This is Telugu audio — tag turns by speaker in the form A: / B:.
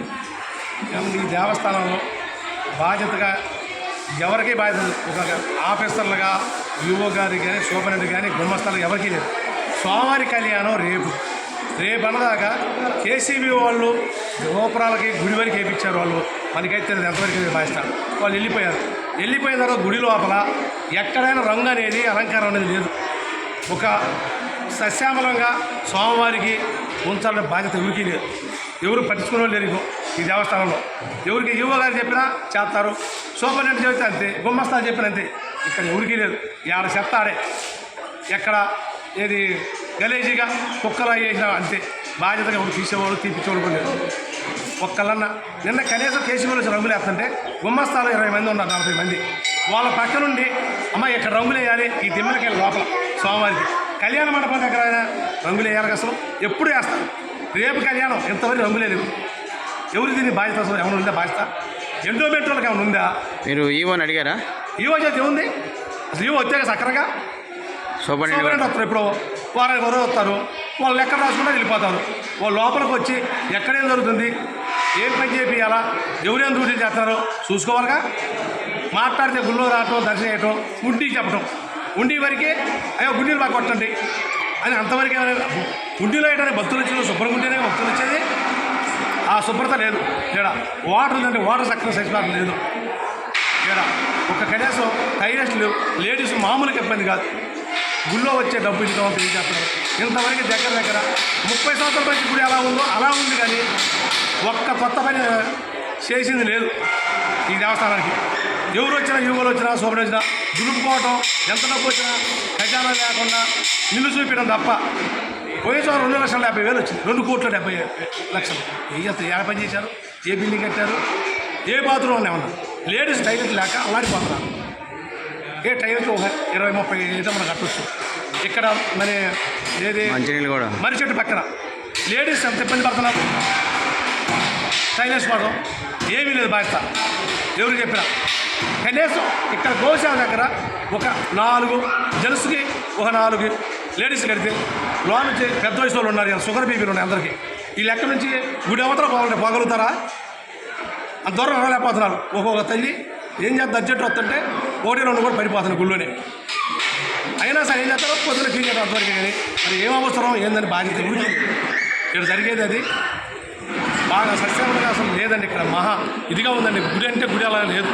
A: ఈ దేవస్థానంలో బాధ్యతగా ఎవరికీ బాధ్యత ఒక ఆఫీసర్లుగా యువో గారికి కానీ సూపరింటెండెంట్ కానీ గుమ్మస్తాలు ఎవరికీ లేదు స్వామివారి కళ్యాణం రేపు. రేపు అన్నదాకా కేసీబీ వాళ్ళు గోపురాలకి గుడి వరకు వేయించారు వాళ్ళు. మనకైతే ఎంతవరకు బాధ్యత. వాళ్ళు వెళ్ళిపోయారు. వెళ్ళిపోయిన తర్వాత గుడి లోపల ఎక్కడైనా రంగు అనేది అలంకారం అనేది లేదు. ఒక సస్యామలంగా స్వామివారికి ఉంచాలనే బాధ్యత ఎవరికీ లేదు. ఎవరు పట్టించుకునే లేరు ఈ దేవస్థానంలో. ఎవరికి యువ గారు చెప్పినా చేస్తారు. సూపరింటెండెంట్ చెబితే అంతే గుమ్మస్తాలు చెప్పిన అంతే. ఇక్కడ ఎవరికీ లేదు. ఆడ చెప్తాడే. ఎక్కడ? ఏది? గలేజీగా కుక్కలు వేసినా అంతే. బాధ్యతగా ఎవరు తీసేవాళ్ళు తీపించేవాళ్ళు లేదు ఒక్కళ్ళన్నా. నిన్న కనీసం కేసీబీలో వచ్చి రంగులు వేస్తుంటే గుమ్మస్తాలు ఇరవై మంది ఉన్నారు నలభై మంది. వాళ్ళ పక్క నుండి అమ్మ ఇక్కడ రంగులు వేయాలి ఈ దిమ్మలకి లోపల. సోమవారికి కళ్యాణ మండపం దగ్గర రంగులు వేయాలి అసలు. ఎప్పుడు వేస్తారు? రేపు కళ్యాణం. ఇంతవరకు రంగులే లేవు ఎవరు దీన్ని బాధ్యత అసలు ఏమైనా ఉందా బాధ్యత ఎండోమెంట్ వాళ్ళకి ఏమైనా ఉందా?
B: మీరు ఈవోని అడిగారా?
A: ఈవో చేతి ఏముంది? అసలు ఈవో వచ్చాక సక్కరగా?
B: సూపరింటెండెంట్
A: వస్తారు ఇప్పుడు. వారానికి ఎవరో వస్తారు. వాళ్ళు ఎక్కడ రాసుకుంటే వెళ్ళిపోతారు. వాళ్ళు లోపలికి వచ్చి ఎక్కడేం జరుగుతుంది? ఏం పని చేపియాలా ఎవరేం డ్యూటీ చేస్తారో చూసుకోవాలిగా? మాట్లాడితే గుళ్ళో రావటం దర్శనం చేయటం ఉండి చెప్పటం. ఉండి వరకే అయ్యో గుండీలు బాగా కొట్టండి. అని అంతవరకే గుండీలో వేయడానికి భక్తులు వచ్చేది శుభ్రం ఉంటేనే భక్తులు వచ్చేది. ఆ శుభ్రత లేదు. ఇక్కడ వాటర్ ఉందంటే వాటర్ చక్కగా సైజ్ లేదు. ఇక్కడ ఒక కనీసం టైలర్స్ లేడీస్ మామూలుగా ఇబ్బంది కాదు. గుళ్ళో వచ్చే డబ్బు ఇచ్చుకోవడం తెలియజేస్తున్నారు. ఇంతవరకు దగ్గర దగ్గర ముప్పై సంవత్సరాల నుంచి గుడి ఎలా ఉందో అలా ఉంది కానీ ఒక్క కొత్త పని చేసింది లేదు ఈ దేవస్థానానికి. ఎవరు వచ్చినా యువకులు వచ్చినా శోభన వచ్చినా దులుపుకోవటం ఎంత డబ్బు వచ్చినా ఖజానా లేకుండా నిన్ను చూపించడం తప్ప పోయిన సంవత్సరం రెండు లక్షల యాభై వేలు వచ్చింది. రెండు కోట్ల డెబ్బై లక్షలు. ఏ చేస్తారు ఏ పని చేశారు? ఏ బిల్డింగ్ కట్టారు? ఏ బాత్రూమ్ ఉన్నాయన్నా లేడీస్ టైలెట్ లేక అలాంటిపోతున్నారు ఏ టైంకి ఒక ఇరవై ముప్పై అయితే మనం కట్టొచ్చు. ఇక్కడ మరి ఏది?
B: మంచినీళ్ళు కూడా.
A: మర్రి చెట్టు పక్కన. లేడీస్ ఎంత ఇబ్బంది పడుతున్నారు? టైలర్స్ పడడం ఏమీ లేదు బాధ్యత ఎవరు చెప్పినా. కనీసం ఇక్కడ గోశాల దగ్గర ఒక నాలుగు జెంట్స్కి ఒక నాలుగు లేడీస్ కడితే లోన్ నుంచి పెద్ద వయసు వాళ్ళు ఉన్నారు షుగర్ బీపీలు ఉన్నాయి అందరికీ. ఈ లెక్క నుంచి గుడి అవతల పోవాలంటే పోగలుగుతారా అంత దూరం రాలేకపోతున్నారు. ఒక్కొక్క తల్లి ఏం చేద్దాం? అర్జెంట్ వస్తుంటే ఒకటి రెండు కూడా పడిపోతున్నాయి గుళ్ళోనే. అయినా సరే ఏం చేస్తారో? పొద్దున క్లీన్ చేయడం అంతవరకు కానీ. మరి ఏం అవసరం? ఏందని బాధ్యత ఇక్కడ జరిగేది అది. బాగా సస్యములుగా లేదండి ఇక్కడ. మహా ఇదిగా ఉందండి. గుడి అంటే గుడి అలా లేదు.